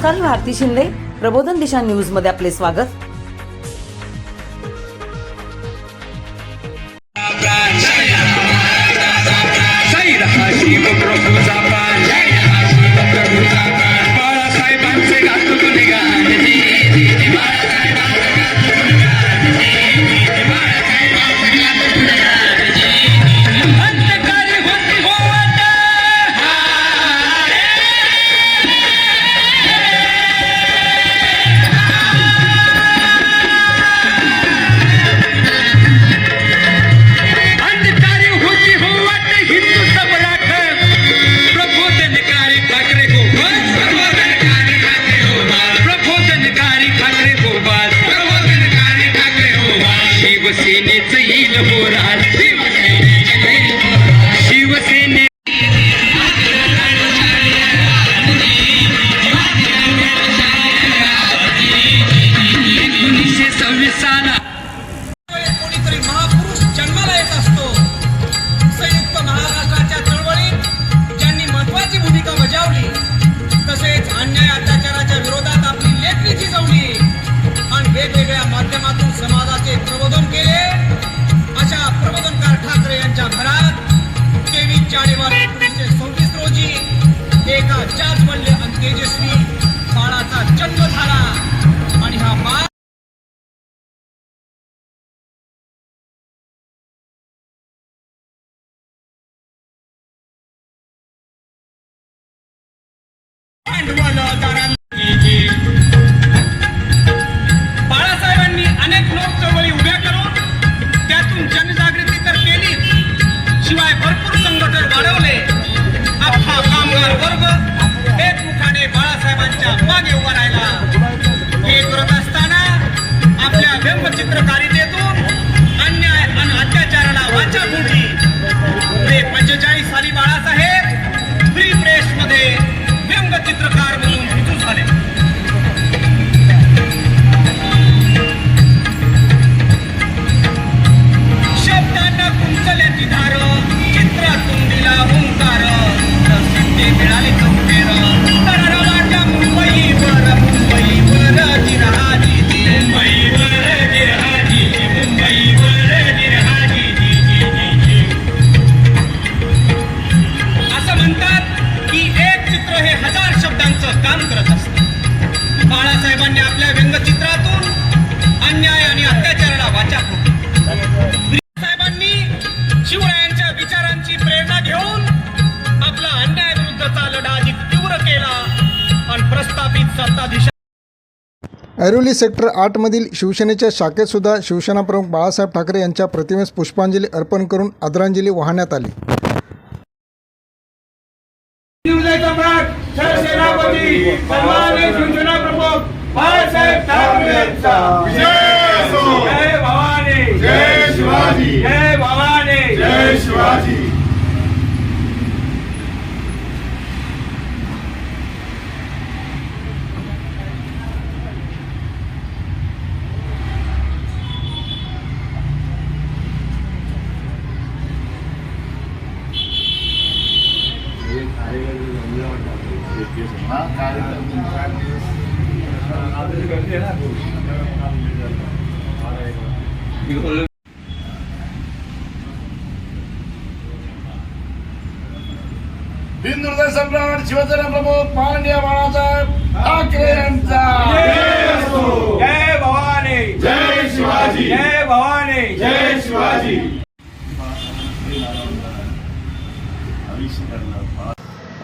नमस्कार मी भारती शिंदे. प्रबोधन दिशा न्यूजमध्ये आपले स्वागत. शिवसेनेचं येईल हो बाळासाहेबांच्या मागे ऐरोली सेक्टर आठमधील शिवसेनेच्या शाखेतसुद्धा शिवसेना प्रमुख बाळासाहेब ठाकरे यांच्या प्रतिमेस पुष्पांजली अर्पण करून आदरांजली वाहण्यात आली. सेनापती सन्माननीय शिवसेना प्रमुख बाळासाहेब ठाकरे यांचा जय भवानी जय सम्राट शिवसेना प्रमुख माननीय बाळासाहेब ठाकरे यांचा जय भवानी जय शिवाजी जय भवानी जय शिवाजी.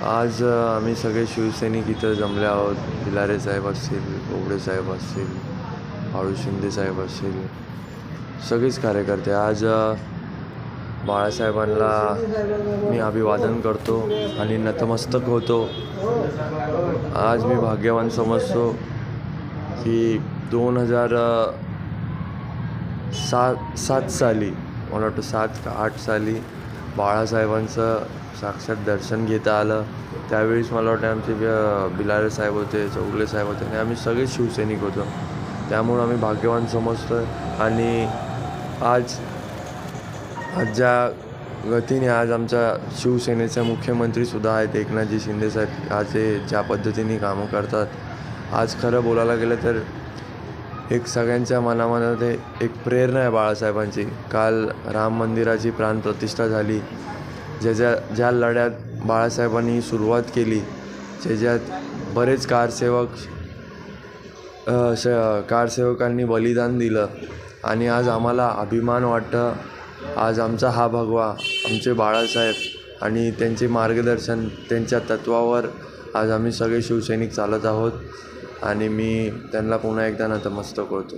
आज आम्ही सगळे शिवसैनिक इथं जमले आहोत. भिलारे साहेब असतील बोबडे साहेब असतील बाळू शिंदे साहेब असतील. सगळेच कार्यकर्ते. आज बाळासाहेबांना मी अभिवादन करतो आणि नतमस्तक होतो. आज मी भाग्यवान समजतो की दोन हजार सात सात साली मला वाटतं सात का आठ साली बाळासाहेबांचं साक्षात दर्शन घेता आलं. त्यावेळेस मला वाटतं आमचे बिलारे साहेब होते चौगले साहेब होते आणि आम्ही सगळेच शिवसैनिक होतो. त्यामुळं आम्ही भाग्यवान समजतो आणि आज आज ज्या गतीने आज आमच्या शिवसेनेचे मुख्यमंत्रीसुद्धा आहेत एकनाथजी शिंदेसाहेब आज ते ज्या पद्धतीने कामं करतात. आज खरं बोलायला गेलं तर एक सगळ्यांच्या मनामध्ये एक प्रेरणा आहे बाळासाहेबांची. काल राम मंदिराची प्राणप्रतिष्ठा झाली. ज्याच्या ज्या लढ्यात बाळासाहेबांनी सुरुवात केली ज्याच्यात बरेच कारसेवक श कारसेवकांनी बलिदान दिलं आणि आज आम्हाला अभिमान वाटतं आज आमचा हा भगवा आमचे बाळासाहेब आणि त्यांचे मार्गदर्शन त्यांच्या तत्वावर आज आम्ही सगळे शिवसैनिक चालत आहोत. आणि मी त्यांना पुन्हा एकदा नतमस्तक होतो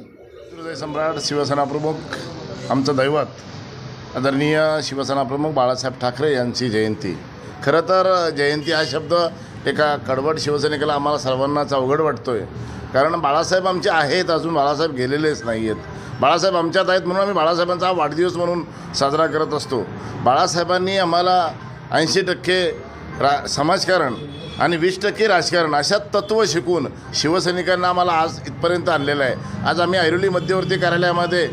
हृदय सम्राट शिवसेना प्रमुख आमचं दैवत आदरणीय शिवसेना प्रमुख बाळासाहेब ठाकरे यांची जयंती. खरं तर जयंती हा शब्द एका कडवट शिवसैनिकाला आम्हाला सर्वांनाच अवघड वाटतो आहे कारण बाळासाहेब आमचे आहेत अजून बाळासाहेब गेलेलेच नाही आहेत बाळासाहेब आमच्यात आहेत म्हणून आम्ही बाळासाहेबांचा हा वाढदिवस म्हणून साजरा करत असतो. बाळासाहेबांनी आम्हाला ऐंशी टक्के रा समाजकारण आणि वीस टक्के राजकारण अशा तत्त्व शिकून शिवसैनिकांना आम्हाला आज इथपर्यंत आणलेलं आहे. आज आम्ही ऐरोली मध्यवर्ती कार्यालयामध्ये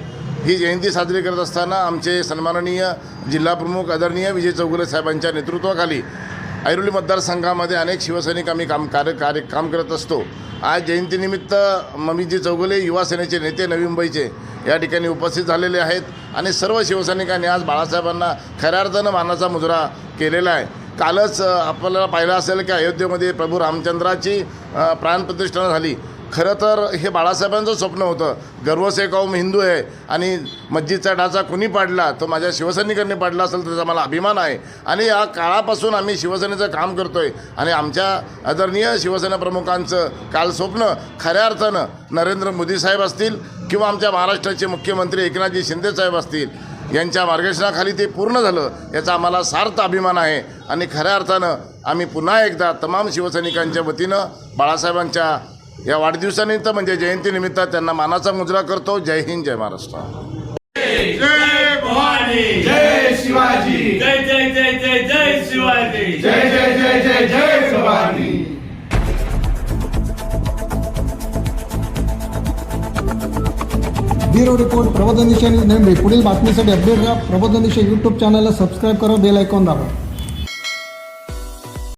ही जयंती साजरी करत असताना आमचे सन्माननीय जिल्हाप्रमुख आदरणीय विजय चौगुले साहेबांच्या नेतृत्वाखाली ऐरोली मतदारसंघामध्ये अनेक शिवसैनिक आम्ही काम कार्य कार्य काम करत असतो. आज जयंतीनिमित्त ममीजी चौगुले युवा सेनेचे नेते नवी मुंबईचे या ठिकाणी उपस्थित झालेले आहेत आणि सर्व शिवसैनिकांनी आज बाळासाहेबांना खऱ्या अर्थानं मानाचा मुजरा केलेला आहे. कालच आपल्याला पाहिलं असेल की अयोध्येमध्ये प्रभू रामचंद्राची प्राणप्रतिष्ठा झाली. खरं तर हे बाळासाहेबांचं स्वप्न होतं. गर्व से कौम हिंदू आहे आणि मस्जिदचा डाचा कुणी पाडला तो माझ्या शिवसैनिकांनी पाडला असेल तर त्याचा मला अभिमान आहे. आणि या काळापासून आम्ही शिवसेनेचं काम करतो आहे आणि आमच्या आदरणीय शिवसेना प्रमुखांचं काल स्वप्न खऱ्या अर्थानं नरेंद्र मोदी साहेब असतील किंवा आमच्या महाराष्ट्राचे मुख्यमंत्री एकनाथजी शिंदे साहेब असतील यांच्या मार्गदर्शनाखाली ते पूर्ण झालं याचा आम्हाला सार्थ अभिमान आहे. आणि खऱ्या अर्थानं आम्ही पुन्हा एकदा तमाम शिवसैनिकांच्या वतीनं बाळासाहेबांच्या या वाढदिवसानिमित्त म्हणजे जयंतीनिमित्त त्यांना मानाचा मुजरा करतो. जय हिंद जय महाराष्ट्र. जय जय जय जय जय Shivaji. Bureau report Prabodhan Disha news नवी पुढील बातमीसाठी अपडेट राहा. प्रबोधन दिशा यूट्यूब चॅनलला सबस्क्राईब करा. बेल आयकॉन दाबा.